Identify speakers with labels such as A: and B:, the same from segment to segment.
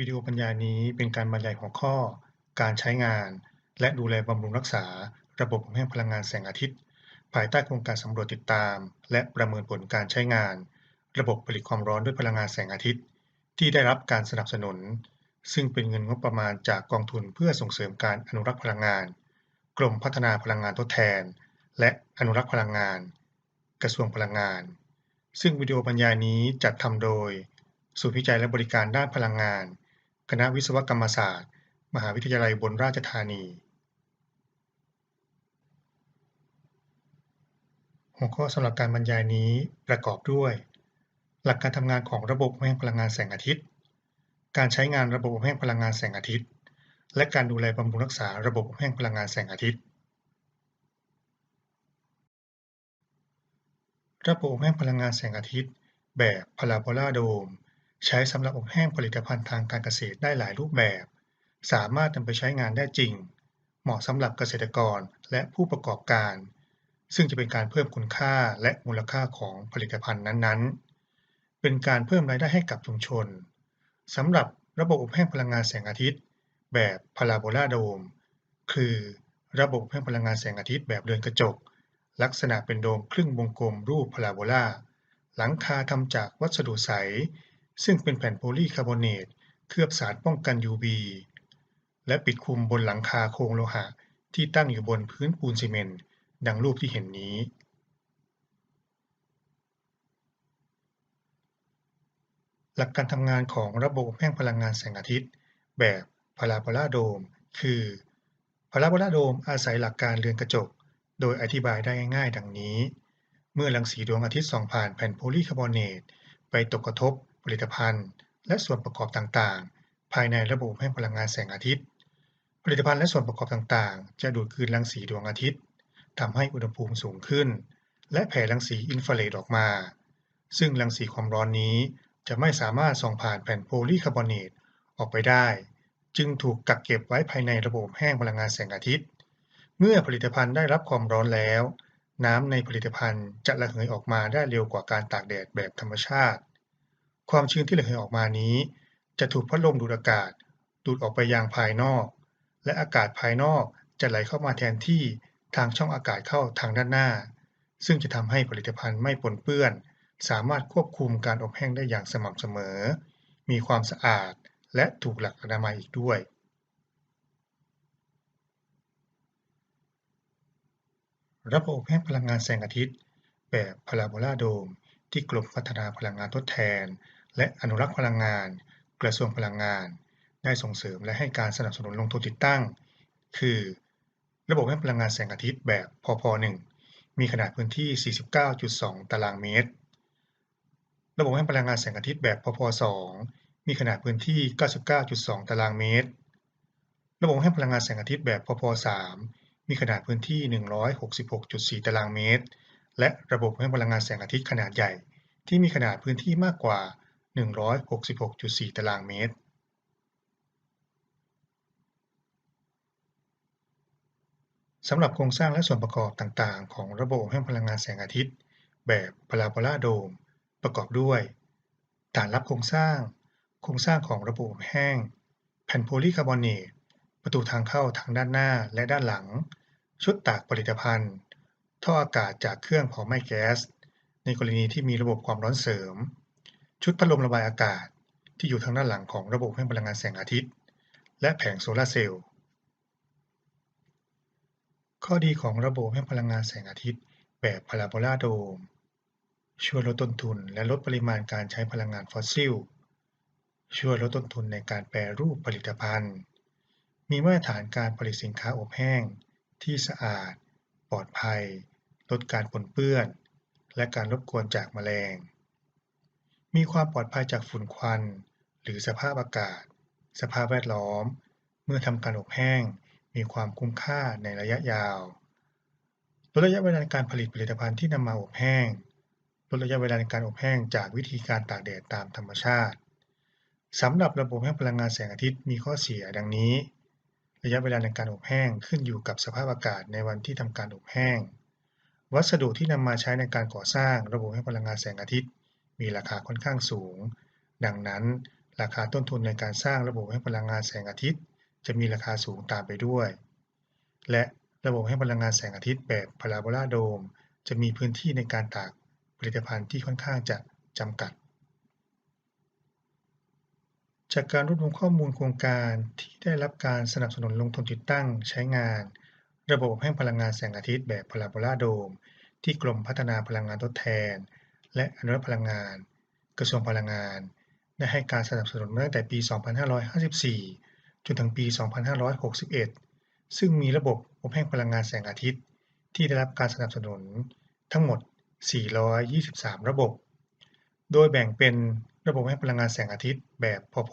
A: วิดีโอบรรยายนี้เป็นการบรรยายหัวข้อ การใช้งาน และดูแลบำรุงรักษา ระบบแห้งพลังงานแสงอาทิตย์ ภายใต้โครงการสำรวจติดตาม และประเมินผลการใช้งาน ระบบผลิตความร้อนด้วยพลังงานแสงอาทิตย์ ที่ได้รับการสนับสนุน ซึ่งเป็นเงินงบประมาณจากกองทุนเพื่อส่งเสริมการอนุรักษ์พลังงาน กรมพัฒนาพลังงานทดแทน และอนุรักษ์พลังงาน กระทรวงพลังงาน ซึ่งวิดีโอบรรยายนี้จัดทำโดย ศูนย์วิจัยและบริการด้านพลังงาน คณะวิศวกรรมศาสตร์ มหาวิทยาลัยอุบลราชธานี หัวข้อสำหรับการบรรยายนี้ประกอบด้วย หลักการทำงานของระบบแห้งพลังงานแสงอาทิตย์ การใช้งานระบบแห้งพลังงานแสงอาทิตย์ และการดูแลบำรุงรักษาระบบแห้งพลังงานแสงอาทิตย์ ระบบแห้งพลังงานแสงอาทิตย์ แบบพาราโบลาโดม ใช้สำหรับอบแห้งผลิตภัณฑ์ทางการเกษตรได้หลายรูปแบบ สามารถนำไปใช้งานได้จริง เหมาะสำหรับเกษตรกรและผู้ประกอบการ ซึ่งจะเป็นการเพิ่มคุณค่าและมูลค่าของผลิตภัณฑ์นั้นๆ เป็นการเพิ่มรายได้ให้กับชุมชนสำหรับระบบอบแห้งพลังงานแสงอาทิตย์ แบบพาราโบลาโดม คือระบบอบแห้งพลังงานแสงอาทิตย์แบบเรือนกระจก ลักษณะเป็นโดมครึ่งวงกลมรูปพาราโบลาหลังคาทำจากวัสดุใส ซึ่งเป็นแผ่นโพลีคาร์บอเนตเคลือบสารป้องกัน UV และปิดคลุมบนหลังคาโครงโลหะที่ตั้งอยู่บนพื้นปูนซีเมนต์ดังรูปที่เห็นนี้ หลักการทำงานของระบบแห้งพลังงานแสงอาทิตย์ แบบพาราโบลาโดม คือพาราโบลาโดมอาศัยหลักการเรือนกระจก โดยอธิบายได้ง่ายๆ ดังนี้ เมื่อรังสีดวงอาทิตย์ส่องผ่านแผ่นโพลีคาร์บอเนตไปตกกระทบ ผลิตภัณฑ์ และส่วนประกอบต่างๆ ภายในระบบแห้งพลังงานแสงอาทิตย์ ผลิตภัณฑ์และส่วนประกอบต่างๆ จะดูดคืนรังสีดวงอาทิตย์ทำให้อุณหภูมิสูงขึ้น และแผ่รังสีอินฟราเรดออกมา ซึ่งรังสีความร้อนนี้จะไม่สามารถส่องผ่านแผ่นโพลีคาร์บอเนตออกไปได้ จึงถูกกักเก็บไว้ภายในระบบแห้งพลังงานแสงอาทิตย์ เมื่อผลิตภัณฑ์ได้รับความร้อนแล้ว น้ำในผลิตภัณฑ์จะระเหยออกมาได้เร็วกว่าการตากแดดแบบธรรมชาติ ความชื้นที่ระเหยออกมานี้ จะถูกพัดลมดูดอากาศ ดูดออกไปยังภายนอก และอากาศภายนอกจะไหลเข้ามาแทนที่ทางช่องอากาศเข้าทางด้านหน้า ซึ่งจะทำให้ผลิตภัณฑ์ไม่ปนเปื้อน สามารถควบคุมการอบแห้งได้อย่างสม่ำเสมอ มีความสะอาดและถูกหลักอนามัยอีกด้วยระบบอบแห้งพลังงานแสงอาทิตย์ แบบพาราโบลาโดม ที่กรมพัฒนาพลังงานทดแทน และอนุรักษ์พลังงาน กระทรวงพลังงาน ได้ส่งเสริมและให้การสนับสนุนลงทุนติดตั้ง คือ ระบบให้พลังงานแสงอาทิตย์แบบพพ1มีขนาดพื้นที่ 49.2 ตารางเมตร ระบบให้พลังงานแสงอาทิตย์แบบพพ2มีขนาดพื้นที่ 99.2 ตารางเมตร ระบบให้พลังงานแสงอาทิตย์แบบพพ3มีขนาดพื้นที่ 166.4 ตารางเมตร และระบบให้พลังงานแสงอาทิตย์ขนาดใหญ่ที่มีขนาดพื้นที่มากกว่า 166.4 ตารางเมตรสำหรับโครงสร้างและส่วนประกอบต่างๆ ของระบบให้พลังงานแสงอาทิตย์ แบบพาราโบลาโดม ประกอบด้วยฐานรับโครงสร้าง โครงสร้างของระบบแห้ง แผ่นโพลีคาร์บอเนต ประตูทางเข้าทางด้านหน้าและด้านหลัง ชุดตากผลิตภัณฑ์ ท่ออากาศจากเครื่องเผาไหม้แก๊ส ในกรณีที่มีระบบความร้อนเสริม ชุดพัดลมระบายอากาศที่อยู่ทางด้านหลังของระบบให้พลังงานแสงอาทิตย์ และแผงโซลาร์เซลล์ ข้อดีของระบบให้พลังงานแสงอาทิตย์ แบบพาราโบลาโดม ช่วยลดต้นทุนและลดปริมาณการใช้พลังงานฟอสซิล ช่วยลดต้นทุนในการแปรรูปผลิตภัณฑ์ มีมาตรฐานการผลิตสินค้าอบแห้ง ที่สะอาด ปลอดภัย ลดการปนเปื้อน และการรบกวนจากแมลง มีความปลอดภัยจากฝุ่นควัน หรือสภาพอากาศ สภาพแวดล้อม เมื่อทำการอบแห้ง มีความคุ้มค่าในระยะยาวลดระยะเวลาในการผลิตผลิตภัณฑ์ที่นำมาอบแห้งลดระยะเวลาในการอบแห้งจากวิธีการตากแดดตามธรรมชาติสำหรับระบบให้พลังงานแสงอาทิตย์มีข้อเสียดังนี้ ระยะเวลาในการอบแห้งขึ้นอยู่กับสภาพอากาศในวันที่ทำการอบแห้ง วัสดุที่นำมาใช้ในการก่อสร้างระบบให้พลังงานแสงอาทิตย์ มีราคาค่อนข้างสูง ดังนั้น ราคาต้นทุนในการสร้างระบบให้พลังงานแสงอาทิตย์ จะมีราคาสูงตามไปด้วย และระบบให้พลังงานแสงอาทิตย์แบบพาราโบลาโดม จะมีพื้นที่ในการตากผลิตภัณฑ์ที่ค่อนข้างจะจำกัด จากการรวบรวมข้อมูลโครงการที่ได้รับการสนับสนุนลงทุนติดตั้งใช้งาน ระบบให้พลังงานแสงอาทิตย์แบบพาราโบลาโดม ที่กรมพัฒนาพลังงานทดแทน และอนุรักษ์พลังงาน กระทรวงพลังงาน ได้ให้การสนับสนุนมาตั้งแต่ปี 2554 จนถึงปี 2561 ซึ่งมีระบบอบแห้งพลังงานแสงอาทิตย์ ที่ได้รับการสนับสนุนทั้งหมด 423 ระบบ โดยแบ่งเป็นระบบให้พลังงานแสงอาทิตย์แบบพพ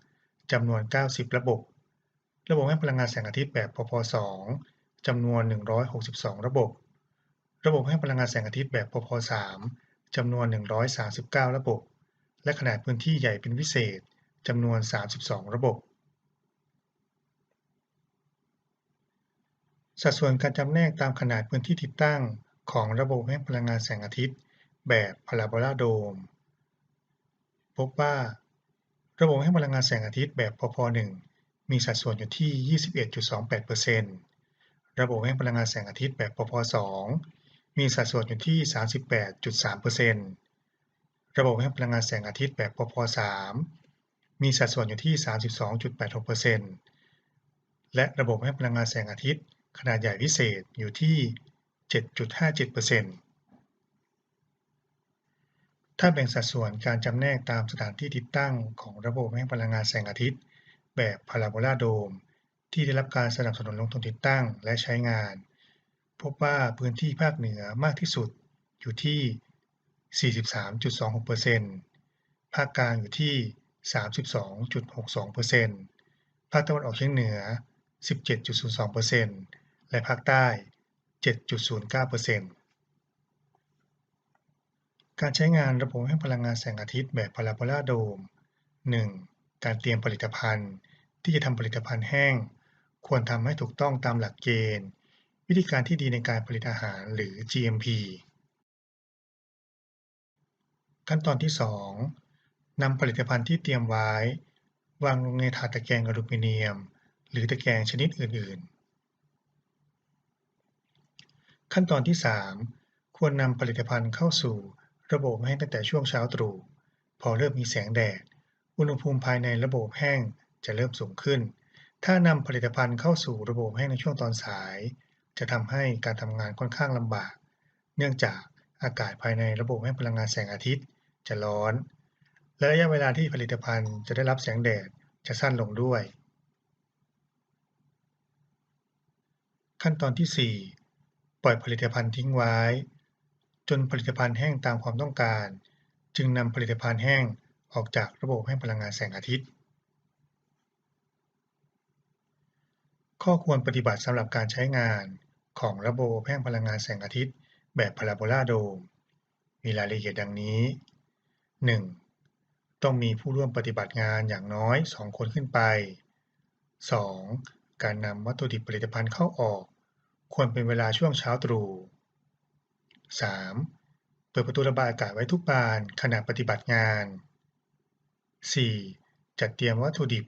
A: 1จำนวน 90 ระบบ ระบบให้พลังงานแสงอาทิตย์แบบพพ2จำนวน 162 ระบบ ระบบให้พลังงานแสงอาทิตย์แบบพพ3 จำนวน 139 ระบบ และขนาดพื้นที่ใหญ่เป็นพิเศษจำนวน 32 ระบบ สัดส่วนการจำแนกตามขนาดพื้นที่ติดตั้งของระบบให้พลังงานแสงอาทิตย์แบบพาราโบลาโดม พบว่า ระบบให้พลังงานแสงอาทิตย์แบบพพ1มีสัดส่วนอยู่ที่ 21.28%ระบบให้พลังงานแสงอาทิตย์แบบพพ2 มีสัดส่วนอยู่ที่ 38.3%ระบบให้พลังงานแสงอาทิตย์แบบพพ3มีสัดส่วนอยู่ที่ 32.86%และระบบให้พลังงานแสงอาทิตย์ ขนาดใหญ่พิเศษอยู่ที่ 7.57%ถ้าแบ่งสัดส่วนการจำแนกตามสถานที่ติดตั้งของระบบให้พลังงานแสงอาทิตย์ แบบพาราโบลาโดมที่ได้รับการสนับสนุนลงทุนติดตั้งและใช้งาน พบว่าพื้นที่ภาคเหนือมากที่สุดอยู่ที่ 43.26%ภาคกลางอยู่ที่ 32.62%ภาคตะวันออกเฉียงเหนือ 17.02%และภาคใต้ 7.09%การใช้งานระบบให้พลังงานแสงอาทิตย์แบบพาราโบลาโดม 1. การเตรียมผลิตภัณฑ์ที่จะทำผลิตภัณฑ์แห้ง ควรทำให้ถูกต้องตามหลักเกณฑ์ วิธีการที่ดีในการผลิตอาหารหรือ GMP ขั้นตอนที่ 2. นำผลิตภัณฑ์ที่เตรียมไว้ วางลงในถาดตะแกรงอลูมิเนียม หรือตะแกรงชนิดอื่น ๆ ขั้นตอนที่ 3. ควรนำผลิตภัณฑ์เข้าสู่ระบบแห้งตั้งแต่ช่วงเช้าตรู่ พอเริ่มมีแสงแดด อุณหภูมิภายในระบบแห้งจะเริ่มสูงขึ้น ถ้านำผลิตภัณฑ์เข้าสู่ระบบแห้งในช่วงตอนสาย จะทำให้การทำงานค่อนข้างลำบาก เนื่องจากอากาศภายในระบบให้พลังงานแสงอาทิตย์จะร้อน และระยะเวลาที่ผลิตภัณฑ์จะได้รับแสงแดดจะสั้นลงด้วย ขั้นตอนที่ 4 ปล่อยผลิตภัณฑ์ทิ้งไว้ จนผลิตภัณฑ์แห้งตามความต้องการ จึงนำผลิตภัณฑ์แห้งออกจากระบบให้พลังงานแสงอาทิตย์ ข้อควรปฏิบัติสำหรับการใช้งาน ของระบบแห้งพลังงานแสงอาทิตย์แบบพาราโบลาโดม มีรายละเอียดดังนี้ 1. ต้องมีผู้ร่วมปฏิบัติงานอย่างน้อย 2 คนขึ้นไป 2. การนำวัตถุดิบผลิตภัณฑ์เข้าออก ควรเป็นเวลาช่วงเช้าตรู่ 3. เปิดประตูระบายอากาศไว้ทุกบานขณะปฏิบัติงาน 4. จัดเตรียมวัตถุดิบ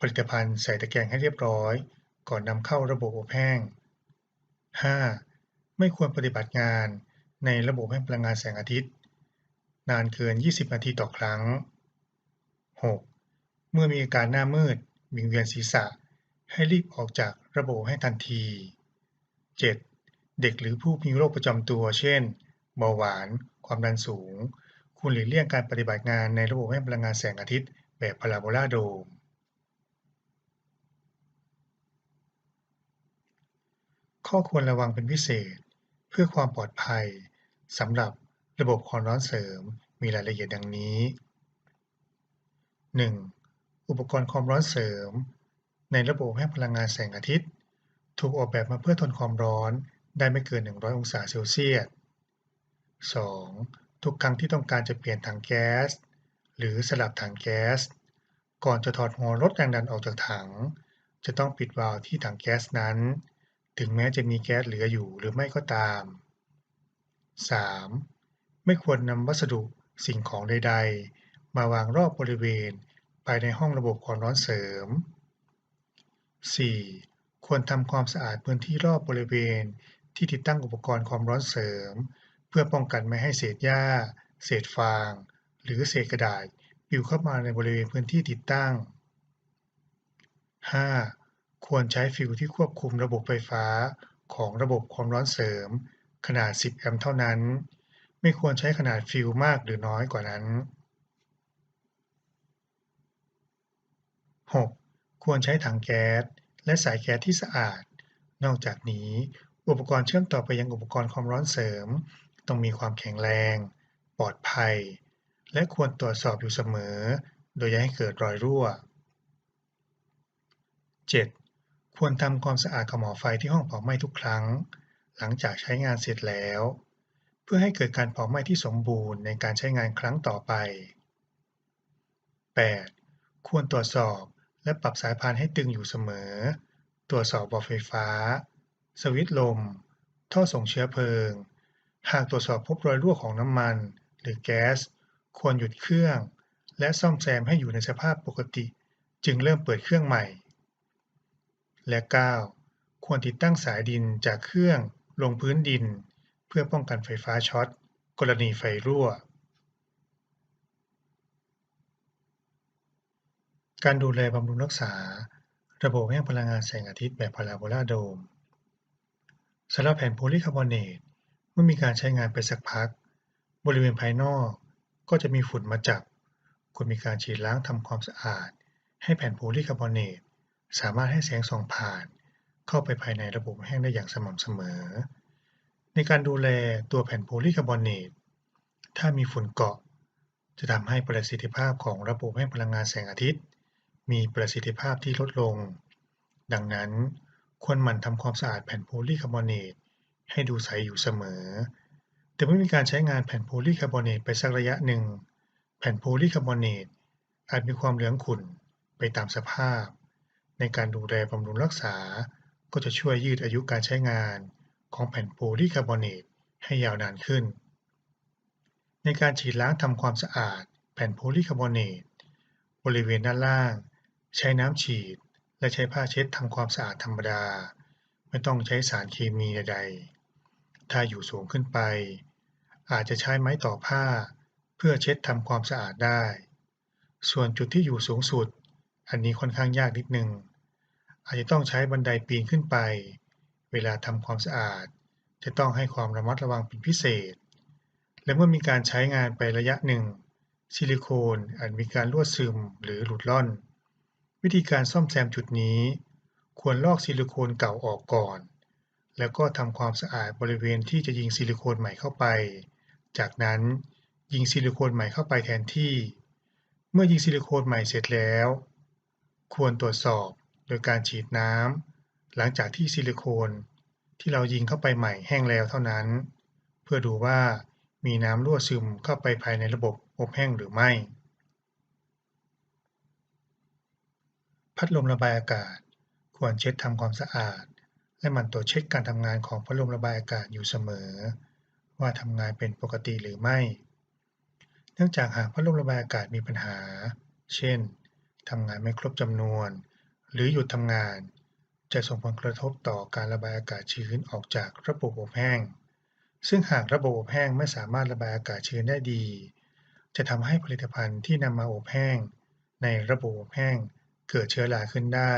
A: ผลิตภัณฑ์ใส่ตะแกรงให้เรียบร้อย ก่อนนำเข้าระบบอบแห้ง 5. ไม่ควรปฏิบัติงานในระบบให้พลังงานแสงอาทิตย์ นานเกิน 20 นาทีต่อครั้ง 6. เมื่อมีอาการหน้ามืดวิงเวียนศีรษะ ให้รีบออกจากระบบให้ทันที 7. เด็กหรือผู้มีโรคประจำตัว เช่นเบาหวาน ความดันสูง ควรหลีกเลี่ยงการปฏิบัติงานในระบบให้พลังงานแสงอาทิตย์แบบพาราโบลาโดม ข้อควรระวังเป็นพิเศษ เพื่อความปลอดภัยสำหรับระบบความร้อนเสริมมีรายละเอียดดังนี้ 1. อุปกรณ์ความร้อนเสริม ในระบบให้พลังงานแสงอาทิตย์ ถูกออกแบบมาเพื่อทนความร้อนได้ไม่เกิน 100 องศาเซลเซียส 2. ทุกครั้งที่ต้องการจะเปลี่ยนถังแก๊ส หรือสลับถังแก๊ส ก่อนจะถอดหัวลดแรงดันออกจากถัง จะต้องปิดวาล์วที่ถังแก๊สนั้น ถึงแม้จะมีแก๊สเหลืออยู่หรือไม่ก็ตาม 3. ไม่ควรนำวัสดุสิ่งของใด ๆ มาวางรอบบริเวณภายในห้องระบบความร้อนเสริม 4. ควรทำความสะอาดพื้นที่รอบบริเวณที่ติดตั้งอุปกรณ์ความร้อนเสริม เพื่อป้องกันไม่ให้เศษหญ้า เศษฟาง หรือเศษกระดาษปลิวเข้ามาในบริเวณพื้นที่ติดตั้ง 5. ควรใช้ฟิวที่ควบคุมระบบไฟฟ้าของระบบความร้อนเสริม ขนาด 10 แอมป์เท่านั้น ไม่ควรใช้ขนาดฟิวมากหรือน้อยกว่านั้น 6. ควรใช้ถังแก๊สและสายแก๊สที่สะอาด นอกจากนี้ อุปกรณ์เชื่อมต่อไปยังอุปกรณ์ความร้อนเสริม ต้องมีความแข็งแรง ปลอดภัย และควรตรวจสอบอยู่เสมอ โดยอย่าให้เกิดรอยรั่ว 7. ควรทำความสะอาดกระหมอไฟที่ห้องเผาไหม้ทุกครั้ง หลังจากใช้งานเสร็จแล้ว เพื่อให้เกิดการเผาไหม้ที่สมบูรณ์ในการใช้งานครั้งต่อไป 8. ควรตรวจสอบและปรับสายพานให้ตึงอยู่เสมอ ตรวจสอบบอไฟฟ้า สวิตช์ลม ท่อส่งเชื้อเพลิง หากตรวจสอบพบรอยรั่วของน้ำมัน หรือแก๊ส ควรหยุดเครื่อง และซ่อมแซมให้อยู่ในสภาพปกติ จึงเริ่มเปิดเครื่องใหม่ และ 9. ควรติดตั้งสายดินจากเครื่องลงพื้นดิน เพื่อป้องกันไฟฟ้าช็อต กรณีไฟรั่ว การดูแลบำรุงรักษา ระบบแห้งพลังงานแสงอาทิตย์แบบพาราโบลาโดมสำหรับแผ่นโพลีคาร์บอเนตเมื่อมีการใช้งานไปสักพัก บริเวณภายนอกก็จะมีฝุ่นมาจับควรมีการฉีดล้างทำความสะอาด ให้แผ่นโพลีคาร์บอเนต สามารถให้แสงส่องผ่านเข้าไปภายในระบบแห้งได้อย่างสม่ำเสมอ ในการดูแลตัวแผ่นโพลีคาร์บอเนตถ้ามีฝุ่นเกาะ จะทำให้ประสิทธิภาพของระบบแห้งพลังงานแสงอาทิตย์ มีประสิทธิภาพที่ลดลง ดังนั้นควรหมั่นทำความสะอาดแผ่นโพลีคาร์บอเนตให้ดูใสอยู่เสมอ แต่เมื่อมีการใช้งานแผ่นโพลีคาร์บอเนตไปสักระยะหนึ่ง แผ่นโพลีคาร์บอเนตอาจมีความเหลืองขุ่นไปตามสภาพ ในการดูแลบำรุงรักษา ก็จะช่วยยืดอายุการใช้งานของแผ่นโพลีคาร์บอเนตให้ยาวนานขึ้น ในการฉีดล้างทำความสะอาด แผ่นโพลีคาร์บอเนตบริเวณด้านล่าง ใช้น้ำฉีด และใช้ผ้าเช็ดทำความสะอาดธรรมดา ไม่ต้องใช้สารเคมีใดๆ ถ้าอยู่สูงขึ้นไป อาจจะใช้ไม้ต่อผ้า เพื่อเช็ดทำความสะอาดได้ ส่วนจุดที่อยู่สูงสุด อันนี้ค่อนข้างยากนิดนึง อาจจะต้องใช้บันไดปีนขึ้นไป เวลาทำความสะอาด จะต้องให้ความระมัดระวังเป็นพิเศษ และเมื่อมีการใช้งานไประยะหนึ่ง ซิลิโคนอาจมีการรั่วซึมหรือหลุดล่อน วิธีการซ่อมแซมจุดนี้ ควรลอกซิลิโคนเก่าออกก่อน แล้วก็ทำความสะอาดบริเวณที่จะยิงซิลิโคนใหม่เข้าไป จากนั้นยิงซิลิโคนใหม่เข้าไปแทนที่ เมื่อยิงซิลิโคนใหม่เสร็จแล้ว ควรตรวจสอบ โดยการฉีดน้ำหลังจากที่ซิลิโคนที่เรายิงเข้าไปใหม่แห้งแล้วเท่านั้น เพื่อดูว่ามีน้ำรั่วซึมเข้าไปภายในระบบอบแห้งหรือไม่ พัดลมระบายอากาศ ควรเช็ดทำความสะอาด และหมั่นตรวจเช็คการทำงานของพัดลมระบายอากาศอยู่เสมอ ว่าทำงานเป็นปกติหรือไม่ เนื่องจากหากพัดลมระบายอากาศมีปัญหา เช่นทำงานไม่ครบจำนวน หรือหยุดทำงาน จะส่งผลกระทบต่อการระบายอากาศชื้นออกจากระบบอบแห้ง ซึ่งหากระบบอบแห้งไม่สามารถระบายอากาศชื้นได้ดี จะทำให้ผลิตภัณฑ์ที่นำมาอบแห้ง ในระบบอบแห้งเกิดเชื้อราขึ้นได้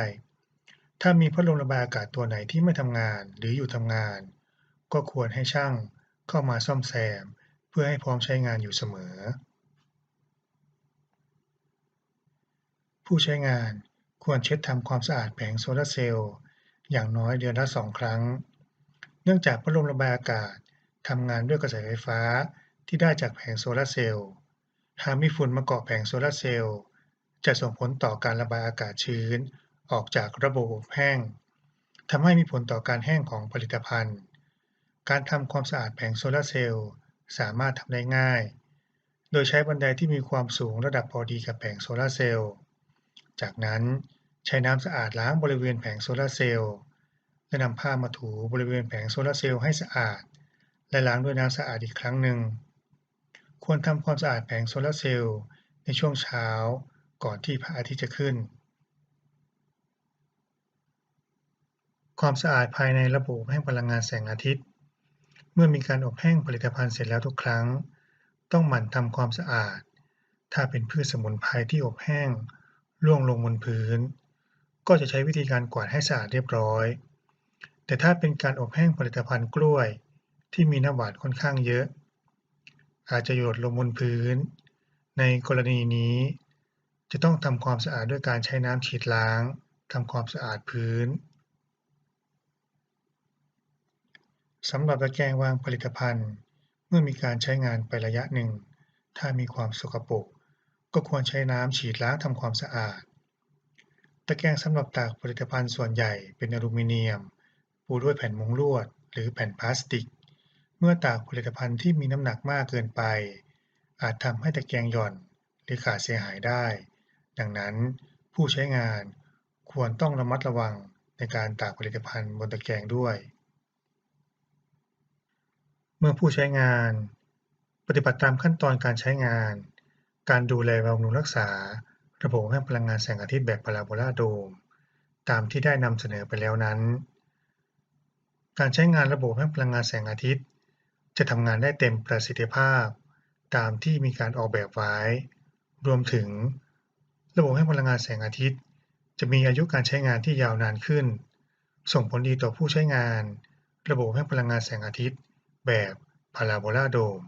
A: ถ้ามีพัดลมระบายอากาศตัวไหนที่ไม่ทำงานหรือหยุดทำงาน ก็ควรให้ช่างเข้ามาซ่อมแซม เพื่อให้พร้อมใช้งานอยู่เสมอ ผู้ใช้งาน ควรเช็ดทำความสะอาดแผงโซลาร์เซลล์อย่างน้อยเดือนละสองครั้ง เนื่องจากพัดลมระบายอากาศทำงานด้วยกระแสไฟฟ้าที่ได้จากแผงโซลาร์เซลล์ หากมีฝุ่นมาเกาะแผงโซลาร์เซลล์ จะส่งผลต่อการระบายอากาศชื้น ออกจากระบบอบแห้งทำให้มีผลต่อการแห้งของผลิตภัณฑ์ การทำความสะอาดแผงโซลาร์เซลล์สามารถทำได้ง่าย โดยใช้บันไดที่มีความสูงระดับพอดีกับแผงโซลาร์เซลล์ จากนั้นใช้น้ำสะอาดล้างบริเวณแผงโซลาร์เซลล์และนำผ้ามาถูบริเวณแผงโซลาร์เซลล์ให้สะอาด และล้างด้วยน้ำสะอาดอีกครั้งหนึ่ง ควรทำความสะอาดแผงโซลาร์เซลล์ในช่วงเช้าก่อนที่พระอาทิตย์จะขึ้น ความสะอาดภายในระบบแห้งพลังงานแสงอาทิตย์ เมื่อมีการอบแห้งผลิตภัณฑ์เสร็จแล้วทุกครั้ง ต้องหมั่นทำความสะอาด ถ้าเป็นพืชสมุนไพรที่อบแห้ง ร่วงลงบนพื้น ก็จะใช้วิธีการกวาดให้สะอาดเรียบร้อย แต่ถ้าเป็นการอบแห้งผลิตภัณฑ์กล้วย ที่มีน้ำหวานค่อนข้างเยอะ อาจจะหยดลงบนพื้น ในกรณีนี้ จะต้องทำความสะอาดด้วยการใช้น้ำฉีดล้างทำความสะอาดพื้นสำหรับตะแกรงวางผลิตภัณฑ์ เมื่อมีการใช้งานไประยะหนึ่ง ถ้ามีความสกปรก ก็ควรใช้น้ำฉีดล้างทำความสะอาด ตะแกรงสำหรับตากผลิตภัณฑ์ส่วนใหญ่เป็นอลูมิเนียม ปูด้วยแผ่นมุงลวด หรือแผ่นพลาสติก เมื่อตากผลิตภัณฑ์ที่มีน้ำหนักมากเกินไป อาจทำให้ตะแกรงหย่อนหรือขาดเสียหายได้ ดังนั้นผู้ใช้งานควรต้องระมัดระวังในการตากผลิตภัณฑ์บนตะแกรงด้วย เมื่อผู้ใช้งาน ปฏิบัติตามขั้นตอนการใช้งาน การดูแลบำรุงรักษาระบบให้พลังงานแสงอาทิตย์แบบพาราโบลาโดม ตามที่ได้นำเสนอไปแล้วนั้น การใช้งานระบบให้พลังงานแสงอาทิตย์ จะทำงานได้เต็มประสิทธิภาพ ตามที่มีการออกแบบไว้ รวมถึง ระบบให้พลังงานแสงอาทิตย์ จะมีอายุการใช้งานที่ยาวนานขึ้น ส่งผลดีต่อผู้ใช้งาน ระบบให้พลังงานแสงอาทิตย์ แบบพาราโบลาโดม